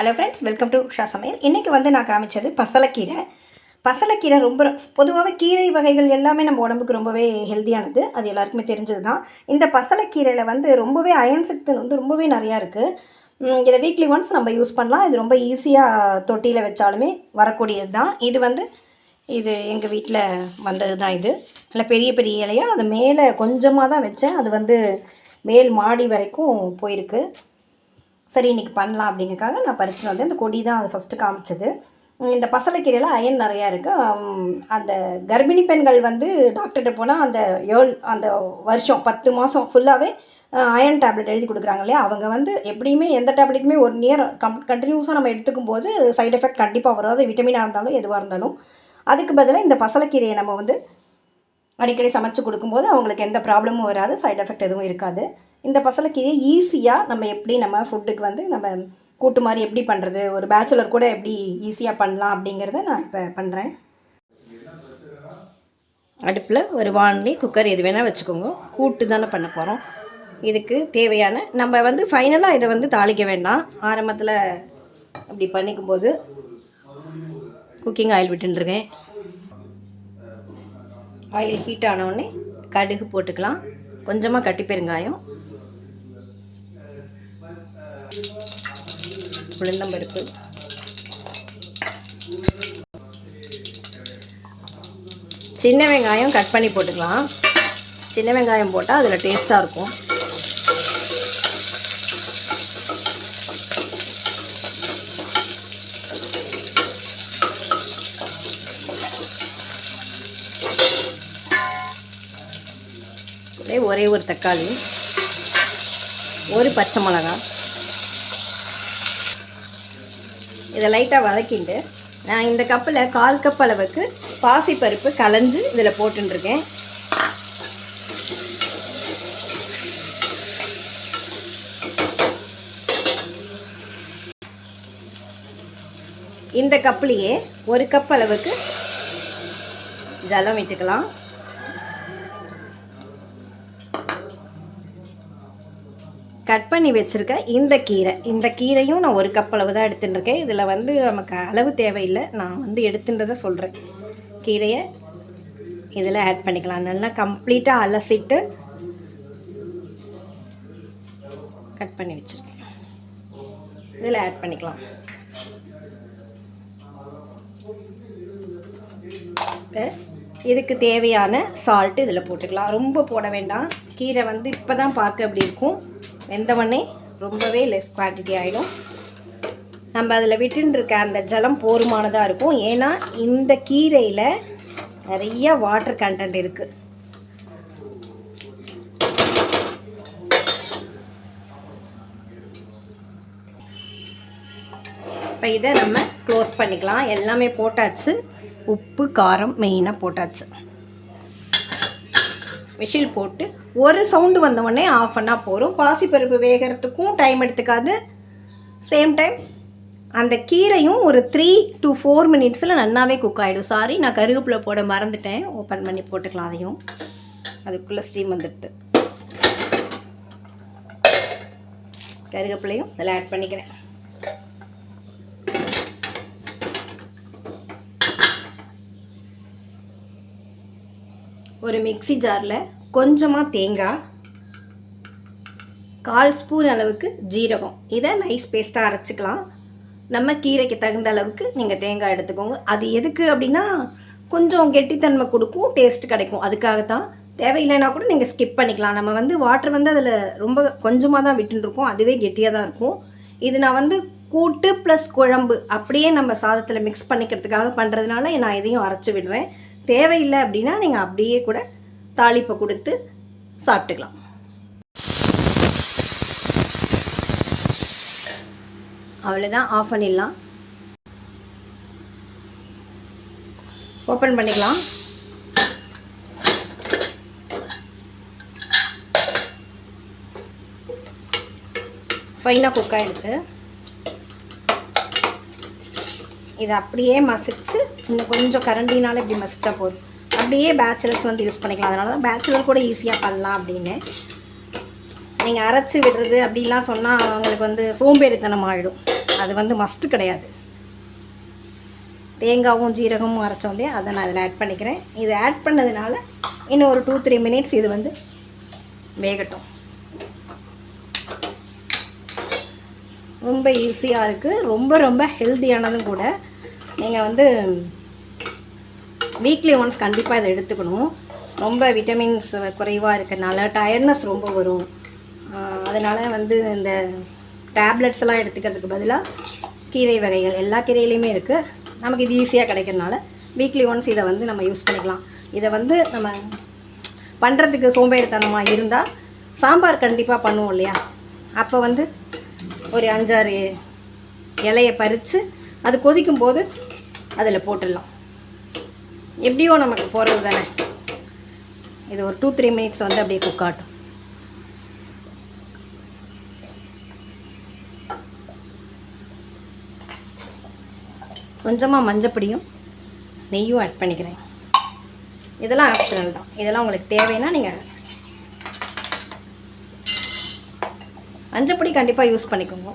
Hello friends welcome to Usha சமையல் இன்றைக்கி வந்து நான் காமிச்சது பசலக்கீரை. பசலக்கீரை ரொம்ப பொதுவாகவே கீரை வகைகள் எல்லாமே நம்ம உடம்புக்கு ரொம்பவே ஹெல்த்தியானது அது எல்லாருக்குமே தெரிஞ்சது தான் இந்த பசலக்கீரையில் வந்து ரொம்பவே அயன் சக்தி வந்து ரொம்பவே நிறையா இருக்குது இதை வீக்லி ஒன்ஸ் நம்ம யூஸ் பண்ணலாம். இது ரொம்ப ஈஸியாக தொட்டியில் வச்சாலுமே வரக்கூடியது தான் இது வந்து இது எங்கள் வீட்டில் வந்தது தான் இது. நல்ல பெரிய பெரிய இலையாக அது மேலே கொஞ்சமாக தான் வச்சேன். அது வந்து மேல் மாடி வரைக்கும் போயிருக்கு. சரி இன்றைக்கி பண்ணலாம் அப்படிங்கறக்காக நான் பறிச்சுட்டு வந்தேன். இந்த கொடி தான் அது ஃபஸ்ட்டு காமிச்சது. இந்த பசலைக்கீரையில் அயன் நிறையா இருக்குது அந்த கர்ப்பிணி பெண்கள் வந்து டாக்டர்கிட்ட போனால் அந்த ஏழ் அந்த வருஷம் பத்து மாதம் ஃபுல்லாகவே அயன் டேப்லெட் எழுதி கொடுக்குறாங்க இல்லையா? அவங்க வந்து எப்படியுமே எந்த டேப்லெட்டுமே ஒரு நியர் கம் கண்டினியூஸாக நம்ம எடுத்துக்கும் போது சைடு எஃபெக்ட் கண்டிப்பாக வரும். அது விட்டமினாக இருந்தாலும் எதுவாக இருந்தாலும். அதுக்கு பதிலாக இந்த பசலைக்கீரையை நம்ம வந்து அடிக்கடி சமைச்சு கொடுக்கும்போது அவங்களுக்கு எந்த ப்ராப்ளமும் வராது சைடு எஃபெக்ட் எதுவும் இருக்காது. இந்த பசலைக்கீரையை ஈஸியாக நம்ம எப்படி நம்ம ஃபுட்டுக்கு வந்து நம்ம கூட்டு மாதிரி எப்படி பண்ணுறது ஒரு பேச்சுலர் கூட எப்படி ஈஸியாக பண்ணலாம் அப்படிங்கிறத நான் இப்போ பண்ணுறேன் அடுப்பில் ஒரு வானலி குக்கர் எது வேணால் வச்சுக்கோங்க. கூட்டு தானே பண்ண போகிறோம் இதுக்கு தேவையான நம்ம வந்து ஃபைனலாக இதை வந்து தாளிக்க வேண்டாம். ஆரம்பத்தில் அப்படி பண்ணிக்கும்போது குக்கிங் ஆயில் விட்டுருக்கேன் ஆயில் ஹீட் ஆனவுடனே கடுகு போட்டுக்கலாம். கொஞ்சமாக கட்டி பெருங்காயம். உளுந்தம்பருப்பு. சின்ன வெங்காயம் கட் பண்ணி போட்டுக்கலாம். சின்ன வெங்காயம் போட்டால் அதில் டேஸ்ட்டாக இருக்கும். ஒரே ஒரே ஒரு தக்காளி ஒரு பச்சை மிளகா இதை லைட்டாக வதக்கிண்டு நான் இந்த கப்பில் கால் கப் அளவுக்கு பாசிப்பருப்பு கலைஞ்சு இதில் போட்டுருக்கேன் இந்த கப்லேயே ஒரு கப் அளவுக்கு ஜலம் விட்டுக்கலாம் கட் பண்ணி வச்சுருக்க இந்த கீரை. இந்த கீரையும் நான் ஒரு கப் அளவு தான் எடுத்துட்டுருக்கேன். இதில் வந்து நமக்கு அளவு தேவையில்லை. நான் வந்து எடுத்துன்றதை சொல்கிறேன் கீரையை இதில் ஆட் பண்ணிக்கலாம். நல்லா கம்ப்ளீட்டாக அலசிட்டு கட் பண்ணி வச்சுருக்கேன். இதில் ஆட் பண்ணிக்கலாம். இதுக்கு தேவையான சால்ட்டு இதில் போட்டுக்கலாம். ரொம்ப போட வேண்டாம். கீரை வந்து இப்போ தான் பார்க்க அப்படி இருக்கும்? வெந்தவொடனே ரொம்பவே லெஸ் குவான்டிட்டி ஆகிடும் நம்ம அதில் விட்டுருக்க அந்த ஜலம் போருமானதாக இருக்கும். ஏன்னா இந்த கீரையில் நிறைய வாட்டர் கண்டென்ட் இருக்குது இப்போ இதை நம்ம க்ளோஸ் பண்ணிக்கலாம். எல்லாமே போட்டாச்சு. உப்பு காரம் மெயினாக போட்டாச்சு. விசில் போட்டு ஒரு சவுண்டு வந்தவொடனே ஆஃப் பண்ணால் போகிறோம் பாசிப்பருப்பு வேகிறதுக்கும் டைம் எடுத்துக்காது. சேம் டைம் அந்த கீரையும் ஒரு த்ரீ டு ஃபோர் மினிட்ஸில் நல்லாவே குக் ஆகிடும் சாரி நான் கருவேப்பிலை போட மறந்துட்டேன். ஓப்பன் பண்ணி போட்டுக்கலாம் அதையும். அதுக்குள்ளே ஸ்டீம் வந்துடுது. கருவேப்பிலையும் அதில் ஆட் பண்ணிக்கிறேன். ஒரு மிக்ஸி ஜாரில் கொஞ்சமாக தேங்காய் கால் ஸ்பூன் அளவுக்கு ஜீரகம். இதை நைஸ் பேஸ்ட்டாக அரைச்சிக்கலாம். நம்ம கீரைக்கு தகுந்த அளவுக்கு நீங்கள் தேங்காய் எடுத்துக்கோங்க. அது எதுக்கு அப்படின்னா கொஞ்சம் கெட்டித்தன்மை கொடுக்கும் டேஸ்ட் கிடைக்கும். அதுக்காகத்தான். தேவையில்லைனா கூட நீங்கள் ஸ்கிப் பண்ணிக்கலாம். நம்ம வந்து வாட்டர் வந்து அதில் ரொம்ப கொஞ்சமாக தான் விட்டுருக்கோம். அதுவே கெட்டியாக தான் இருக்கும். இது நான் வந்து கூட்டு ப்ளஸ் குழம்பு அப்படியே நம்ம சாதத்தில் மிக்ஸ் பண்ணிக்கிறதுக்காக பண்ணுறதுனால நான் இதையும் அரைச்சி விடுவேன் தேவையில்லை அப்படின்னா நீங்கள் அப்படியே கூட தாளிப்பை கொடுத்து சாப்பிட்டுக்கலாம். அவ்வளோதான் ஆஃப் பண்ணிடலாம். ஓப்பன் பண்ணிக்கலாம். ஃபைனாக குக்காக இருக்குது இதை அப்படியே மசிச்சு இன்னும் கொஞ்சம் கரண்டினால் இப்படி மசிச்சா போதும். அப்படியே பேச்சுலர்ஸ் வந்து யூஸ் பண்ணிக்கலாம். அதனால தான் பேச்சுலர் கூட ஈஸியாக பண்ணலாம் அப்படின்னு. நீங்கள் அரைச்சி விடுறது அப்படிலாம் சொன்னால் அவங்களுக்கு வந்து சோம்பேறித்தனம் ஆகிடும் அது வந்து மஸ்ட்டு கிடையாது. தேங்காவும் ஜீரகமும் அரைச்சோம் இல்லையா? அதை நான் இதில் ஆட் பண்ணிக்கிறேன். இது ஆட் பண்ணதுனால இன்னும் ஒரு டூ த்ரீ மினிட்ஸ் இது வந்து வேகட்டும். ரொம்ப ஈஸியாக இருக்குது ரொம்ப ரொம்ப ஹெல்த்தியானதும் கூட நீங்கள் வந்து வீக்லி ஒன்ஸ் கண்டிப்பாக இதை எடுத்துக்கணும். ரொம்ப விட்டமின்ஸ் குறைவாக இருக்கிறனால டயர்ட்னஸ் ரொம்ப வரும். அதனால் வந்து இந்த டேப்லெட்ஸ்லாம் எடுத்துக்கிறதுக்கு பதிலாக கீரை வகைகள் எல்லா கீரையிலையுமே இருக்குது நமக்கு இது ஈஸியாக கிடைக்கிறனால வீக்லி ஒன்ஸ் இதை வந்து நம்ம யூஸ் பண்ணிக்கலாம். இதை வந்து நம்ம பண்ணுறதுக்கு சோம்பேறித்தனமாக இருந்தால் சாம்பார் கண்டிப்பாக பண்ணுவோம் இல்லையா? அப்போ வந்து ஒரு அஞ்சாறு இலையை பறித்து அது கொதிக்கும் போது அதில் போட்டுடலாம். எப்படியோ நமக்கு போகிறது தானே? இது ஒரு டூ த்ரீ மினிட்ஸ் வந்து அப்படியே குக் ஆகட்டும். கொஞ்சமாக மஞ்சப்பொடியும் நெய்யும் ஆட் பண்ணிக்கிறேன். இதெல்லாம் ஆப்ஷனல் தான். இதெல்லாம் உங்களுக்கு தேவைன்னா நீங்கள் மஞ்சப்பொடி கண்டிப்பாக யூஸ் பண்ணிக்கோங்க.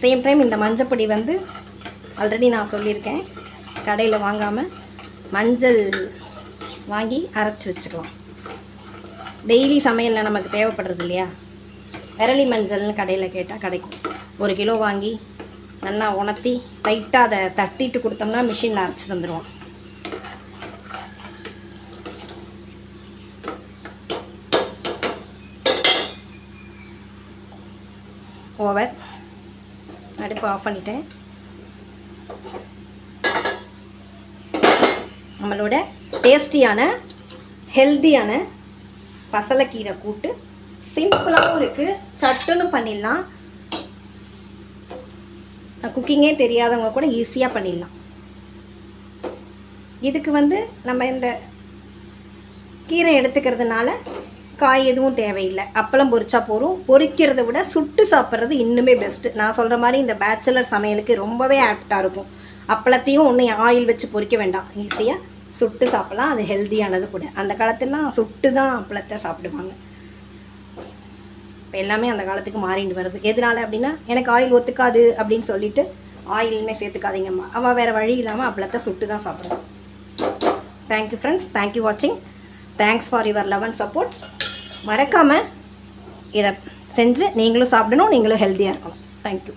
சேம் டைம் இந்த மஞ்சப்பொடி வந்து ஆல்ரெடி நான் சொல்லியிருக்கேன். கடையில் வாங்காமல் மஞ்சள் வாங்கி அரைச்சி வச்சுக்கலாம். டெய்லி சமையலில் நமக்கு தேவைப்படுறது இல்லையா? விரலி மஞ்சள்னு கடையில் கேட்டால் கிடைக்கும். ஒரு கிலோ வாங்கி நல்லா உணர்த்தி லைட்டாக அதை தட்டிட்டு கொடுத்தோம்னா மிஷினில் அரைச்சி தந்துடுவோம் அடுப்பு ஆஃப் பண்ணிட்டேன். நம்மளோட டேஸ்டியான ஹெல்த்தியான பசலைக்கீரை கூட்டு சிம்பிளாகவும் இருக்குது சட்டுன்னு பண்ணிடலாம். குக்கிங்கே தெரியாதவங்க கூட ஈஸியாக பண்ணிடலாம். இதுக்கு வந்து நம்ம இந்த கீரை எடுத்துக்கிறதுனால காய் எதுவும் தேவையில்லை. அப்பளம் பொரிச்சா போதும். பொரிக்கிறத விட சுட்டு சாப்பிட்றது இன்னுமே பெஸ்ட்டு நான் சொல்கிற மாதிரி இந்த பேச்சுலர் சமையலுக்கு ரொம்பவே ஆப்டாக இருக்கும். அப்பளத்தையும் ஒன்று ஆயில் வச்சு பொரிக்க வேண்டாம். ஈஸியாக சுட்டு சாப்பிட்லாம். அது ஹெல்த்தியானது கூட. அந்த காலத்துலாம் சுட்டு தான் அப்பளத்தை சாப்பிடுவாங்க. இப்போ எல்லாமே அந்த காலத்துக்கு மாறிட்டு வருது. எதனால அப்படின்னா எனக்கு ஆயில் ஒத்துக்காது அப்படின்னு சொல்லிட்டு ஆயிலுமே சேர்த்துக்காதீங்கம்மா. அவள் வேறு வழி இல்லாமல் அப்பளத்தை சுட்டு தான் சாப்பிடுவான் thank you friends thank you வாட்சிங் thanks for your love and supports மறக்காமல் இதை செஞ்சு நீங்களும் சாப்பிடணும் நீங்களும் ஹெல்த்தியாக இருக்கணும். தேங்க்யூ